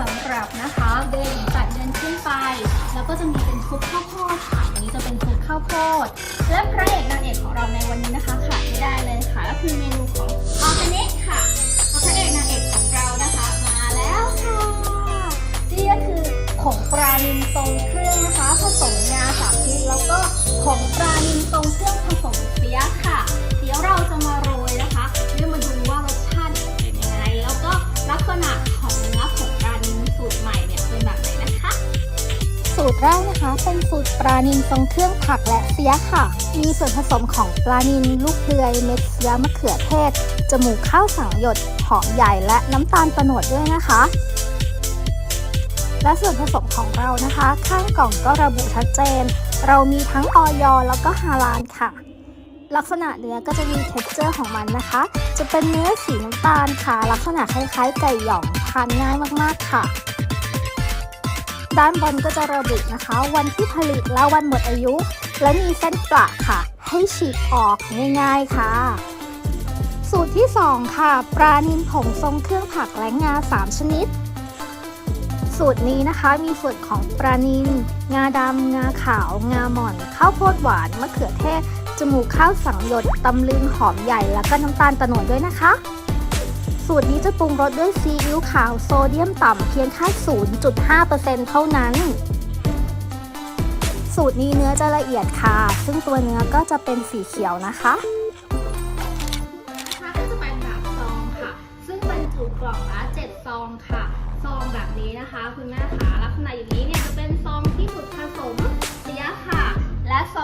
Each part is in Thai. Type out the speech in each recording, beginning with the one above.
สำหรับนะคะเบบีตัดเงินขึ้นไป แล้วก็จะมีเป็นซุปข้าวโพดค่ะอันนี้จะเป็นซุปข้าวโพด และพระเอกนางเอกของเราในวันนี้นะคะขาดไม่ได้เลยค่ะก็คือเมนูของออร์แกนิกค่ะพระเอกนางเอกของเรานะคะมาแล้วค่ะนี่ก็คือผงปลานิลทรงเครื่องนะคะผสมงาสามชนิดแล้วก็ผงปลานิลทรงเครื่อง ตรแรกนะคะ เป็นสูตรปลานิลทรงเครื่องผักและเสียค่ะ มีส่วนผสมของปลานิลลูกเดือยเม็ดเสียมะเขือเทศ จมูกข้าวสังหยดหอมใหญ่และน้ำตาลตะโนดด้วยนะคะ และส่วนผสมของเรานะคะ ข้างกล่องก็ระบุชัดเจน เรามีทั้งออยแล้วก็ฮาลาลค่ะ ลักษณะเนื้อก็จะมีเท็กเจอร์ของมันนะคะ จะเป็นเนื้อสีน้ำตาลค่ะ ลักษณะคล้ายๆไก่หย่องทานง่ายมากๆค่ะ ด้านบนก็จะระบุนะคะ วันที่ผลิตและวันหมดอายุ และมีเส้นประค่ะ ให้ฉีกออกง่าย ๆค่ะ สูตรที่ 2 ค่ะ ปลานิลผงทรงเครื่องผักและงา 3 ชนิด สูตรนี้นะคะมีส่วนของปลานิลงาดำงาขาว งาหม่อน ข้าวโพดหวาน มะเขือเทศจมูกข้าวสังหยดตำลึงหอมใหญ่แล้วก็น้ำตาลตะโนดด้วยนะคะ สูตรนี้จะปรุงรสด้วยซีอิ๊วขาวโซเดียมต่ำเพียงแค่ 0.5%เท่านั้น สูตรนี้เนื้อจะละเอียดค่ะ ซึ่งตัวเนื้อก็จะเป็นสีเขียวนะคะนะคะก็จะเป็นแบบซองค่ะ ซึ่งบรรจุกล่องละ7ซองค่ะ ซองแบบนี้นะคะ คุณแม่คะลักษณะอย่างนี้เนี่ยจะเป็นซองที่สูตรผสมเสียค่ะ และซอง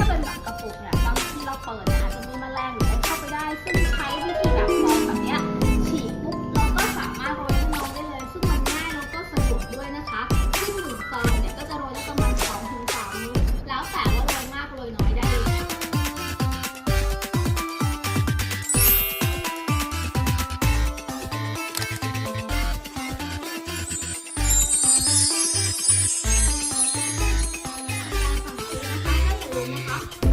Bye.